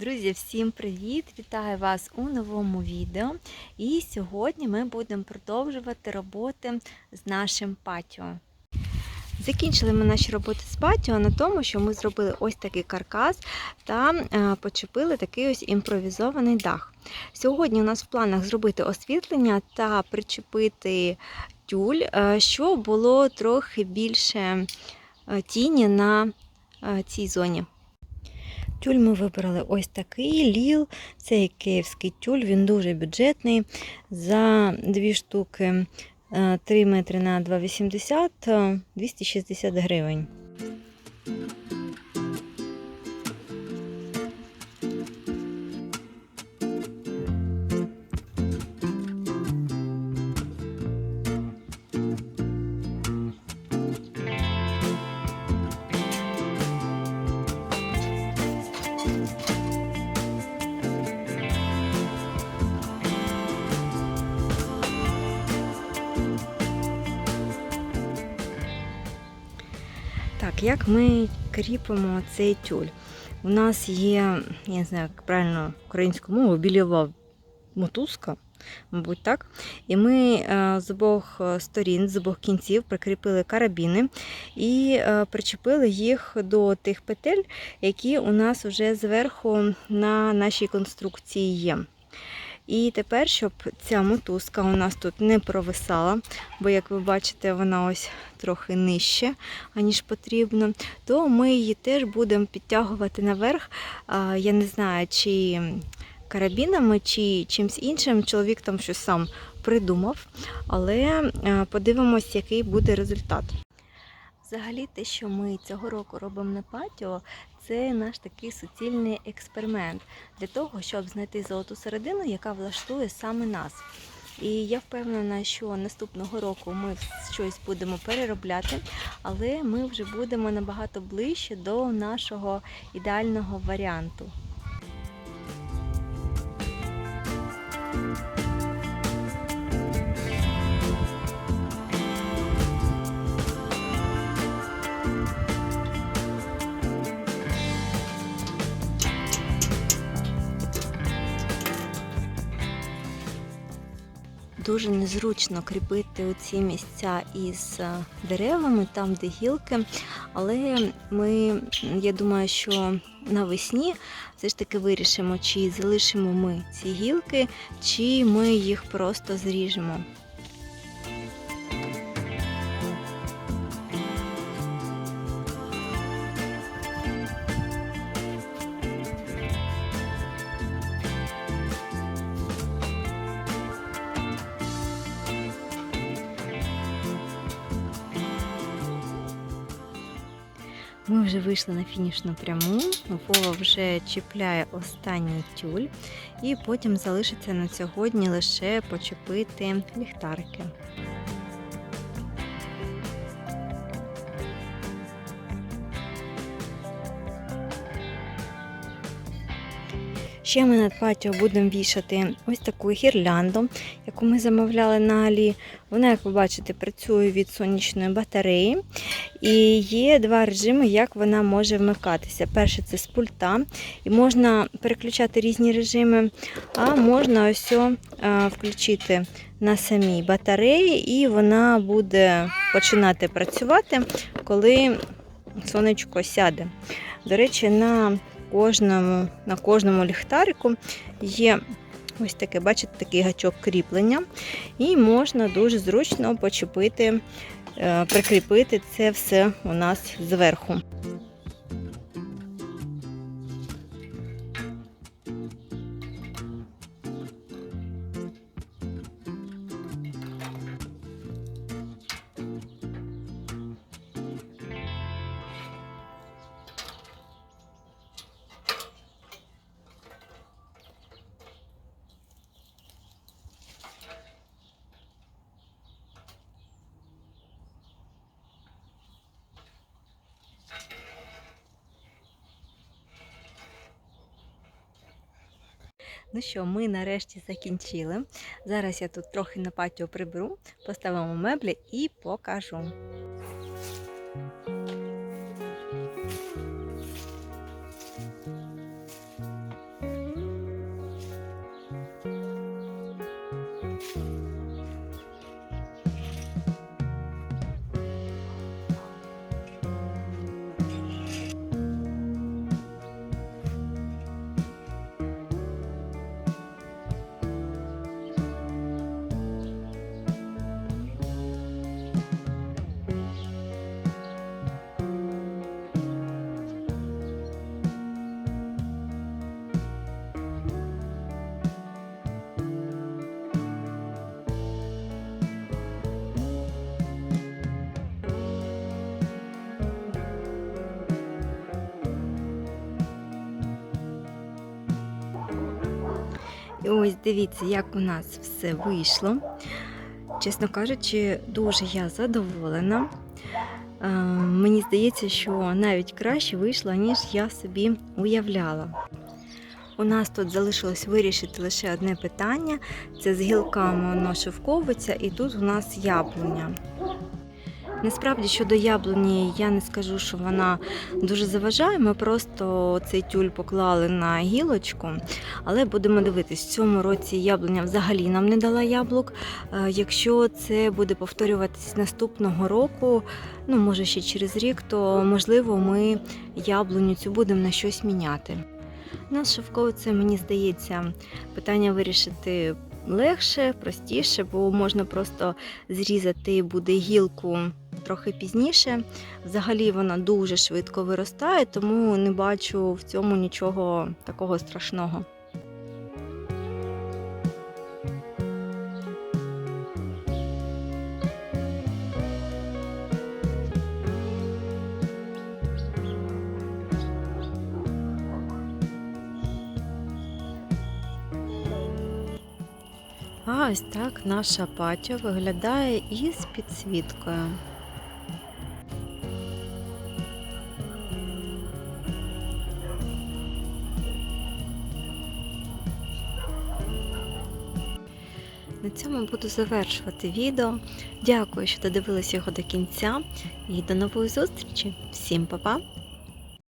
Друзі, всім привіт! Вітаю вас у новому відео. І сьогодні ми будемо продовжувати роботи з нашим патіо. Закінчили ми наші роботи з патіо на тому, що ми зробили ось такий каркас та е, почепили такий ось імпровізований дах. Сьогодні у нас в планах зробити освітлення та причепити тюль, е, щоб було трохи більше е, тіні на цій зоні. Тюль ми вибрали ось такий ліл. Це київський тюль, він дуже бюджетний. За дві штуки е, 3 метри на 2,80 е, 260 гривень. Так, як ми кріпимо цей тюль? У нас є, я не знаю, як правильно українською мовою, більова мотузка, мабуть, так. І ми е, з обох сторін, з обох кінців прикріпили карабіни і е, причепили їх до тих петель, які у нас вже зверху на нашій конструкції є. І тепер, щоб ця мотузка у нас тут не провисала, бо, як ви бачите, вона ось трохи нижче, аніж потрібно, то ми її теж будемо підтягувати наверх. Я не знаю, чи карабінами, чи чимось іншим. Чоловік там щось сам придумав, але е, подивимось, який буде результат. Взагалі, те, що ми цього року робимо на патіо, це наш такий суцільний експеримент для того, щоб знайти золоту середину, яка влаштує саме нас. І я впевнена, що наступного року ми щось будемо переробляти, але ми вже будемо набагато ближче до нашого ідеального варіанту. Дуже незручно кріпити оці місця із е, деревами, там, де гілки. Але ми, я думаю, що навесні все ж таки вирішимо, чи залишимо ми ці гілки, чи ми їх просто зріжемо. Ми вже вийшли на фінішну пряму. Вова вже чіпляє останній тюль, і потім залишиться на сьогодні лише почепити ліхтарики. Ще ми над патіо будемо вішати ось таку гірлянду, яку ми замовляли на Алі. Вона, як ви бачите, працює від сонячної батареї. І є два режими, як вона може вмикатися. Перший це з пульта, і можна переключати різні режими, а можна ось а, включити на самій батареї, і вона буде починати працювати, коли сонечко сяде. До речі, на кожному, на кожному ліхтарику є ось таке, бачите, такий гачок кріплення, і можна дуже зручно почепити, е, прикріпити це все у нас зверху. Ну що, ми нарешті закінчили. Зараз я тут трохи на патіо приберу, поставимо меблі і покажу. Ось дивіться, як у нас все вийшло. Чесно кажучи, дуже я задоволена. Е, Мені здається, що навіть краще вийшло, ніж я собі уявляла. У нас тут залишилось вирішити лише одне питання: це з гілками воно шовковиця, і тут у нас яблуня. Насправді щодо яблуні, я не скажу, що вона дуже заважає. Ми просто цей тюль поклали на гілочку, але будемо дивитись, в цьому році яблуня взагалі нам не дала яблук. Е, Якщо це буде повторюватись наступного року, ну може ще через рік, то можливо ми яблуню цю будемо на щось міняти. Ну, з шовковицею, мені здається, питання вирішити легше, простіше, бо можна просто зрізати буде гілку трохи пізніше. Взагалі вона дуже швидко виростає, тому не бачу в цьому нічого такого страшного. Ось так наша патіо виглядає із підсвіткою. На цьому буду завершувати відео. Дякую, що додивилися його до кінця. І до нової зустрічі. Всім па-па!